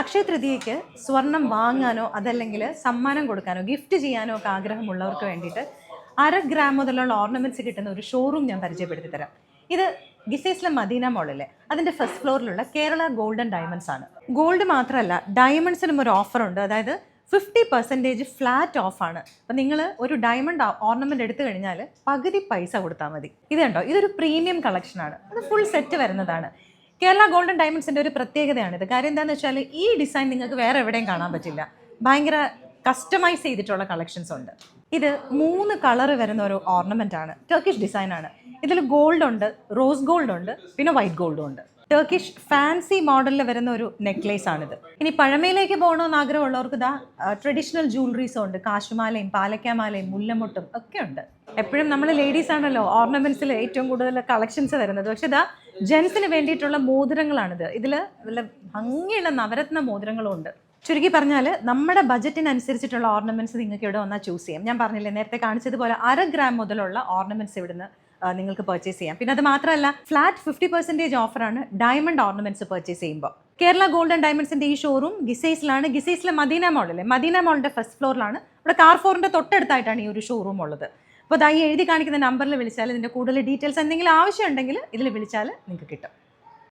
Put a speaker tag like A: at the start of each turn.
A: അക്ഷയ തൃതീയയ്ക്ക് സ്വർണം വാങ്ങാനോ അതല്ലെങ്കിൽ സമ്മാനം കൊടുക്കാനോ ഗിഫ്റ്റ് ചെയ്യാനോ ഒക്കെ ആഗ്രഹമുള്ളവർക്ക് വേണ്ടിയിട്ട് അര ഗ്രാം മുതലുള്ള ഓർണമെന്റ്സ് കിട്ടുന്ന ഒരു ഷോറൂം ഞാൻ പരിചയപ്പെടുത്തി തരാം. ഇത് ഗിസൈസിലെ മദീന മോളിലെ അതിന്റെ ഫസ്റ്റ് ഫ്ലോറിലുള്ള കേരള ഗോൾഡൻ ഡയമണ്ട്സ് ആണ്. ഗോൾഡ് മാത്രമല്ല ഡയമണ്ട്സിനും ഒരു ഓഫർ ഉണ്ട്. അതായത് ഫിഫ്റ്റി പെർസെന്റേജ് ഫ്ലാറ്റ് ഓഫാണ് അപ്പം നിങ്ങൾ ഒരു ഡയമണ്ട് ഓർണമെന്റ് എടുത്തു കഴിഞ്ഞാൽ പകുതി പൈസ കൊടുത്താൽ മതി. ഇത് കണ്ടോ? ഇതൊരു പ്രീമിയം കളക്ഷനാണ് അത് ഫുൾ സെറ്റ് വരുന്നതാണ്. കേരള ഗോൾഡൻ ഡയമണ്ട്സിന്റെ ഒരു പ്രത്യേകതയാണിത്. കാര്യം എന്താണെന്ന് വെച്ചാൽ ഈ ഡിസൈൻ നിങ്ങൾക്ക് വേറെ എവിടെയും കാണാൻ പറ്റില്ല. ഭയങ്കര കസ്റ്റമൈസ് ചെയ്തിട്ടുള്ള കളക്ഷൻസ് ഉണ്ട്. ഇത് മൂന്ന് കളർ വരുന്ന ഒരു ഓർണമെന്റ് ആണ്. ടർക്കിഷ് ഡിസൈൻ ആണ്. ഇതിൽ ഗോൾഡ് ഉണ്ട് റോസ് ഗോൾഡ് ഉണ്ട് പിന്നെ വൈറ്റ് ഗോൾഡും ഉണ്ട്. ടർക്കിഷ് ഫാൻസി മോഡലിൽ വരുന്ന ഒരു നെക്ലേസ് ആണിത്. ഇനി പഴമയിലേക്ക് പോകണമെന്ന് ആഗ്രഹമുള്ളവർക്ക് ഇതാ ട്രഡീഷണൽ ജൂവലറീസും ഉണ്ട്. കാശുമാലയും പാലക്കാമാലയും മുല്ലമുട്ടും ഒക്കെ ഉണ്ട്. എപ്പോഴും നമ്മൾ ലേഡീസ് ആണല്ലോ ഓർണമെന്റ്സിൽ ഏറ്റവും കൂടുതൽ കളക്ഷൻസ് വരുന്നത്. പക്ഷെ ഇതാ ജെൻസിന് വേണ്ടിയിട്ടുള്ള മോതിരങ്ങളാണിത്. ഇതിൽ നല്ല ഭംഗിയുള്ള നവരത്ന മോതിരങ്ങളും ഉണ്ട്. ചുരുക്കി പറഞ്ഞാൽ നമ്മുടെ ബജറ്റിനനുസരിച്ചിട്ടുള്ള ഓർണമെന്റ്സ് നിങ്ങൾക്ക് ഇവിടെ വന്നാൽ ചൂസ് ചെയ്യാം. ഞാൻ പറഞ്ഞില്ലേ നേരത്തെ കാണിച്ചതുപോലെ അര ഗ്രാം മുതലുള്ള ഓർണമെന്റ്സ് ഇവിടുന്ന് നിങ്ങൾക്ക് പർച്ചേസ് ചെയ്യാം. പിന്നെ അത് മാത്രമല്ല ഫ്ലാറ്റ് ഫിഫ്റ്റി പെർസെന്റേജ് ഓഫറാണ് ഡയമണ്ട് ഓർണമെന്റ്സ് പർച്ചേസ് ചെയ്യുമ്പോൾ. കേരള ഗോൾഡ് ആൻഡ് ഡയമണ്ട്സിന്റെ ഈ ഷോറൂം ഗിസൈസിലാണ് ഗിസൈസിലെ മദീന മോളിലെ മദീന മോളിന്റെ ഫസ്റ്റ് ഫ്ലോറിലാണ് ഇവിടെ കാർ ഫോറിന്റെ തൊട്ടടുത്തായിട്ടാണ് ഈ ഒരു ഷോറൂം ഉള്ളത്. അപ്പോൾ അതായി എഴുതി കാണിക്കുന്ന നമ്പറിൽ വിളിച്ചാൽ ഇതിന്റെ കൂടുതൽ ഡീറ്റെയിൽസ് എന്തെങ്കിലും ആവശ്യമുണ്ടെങ്കിൽ ഇതിൽ വിളിച്ചാൽ നിങ്ങൾക്ക് കിട്ടും.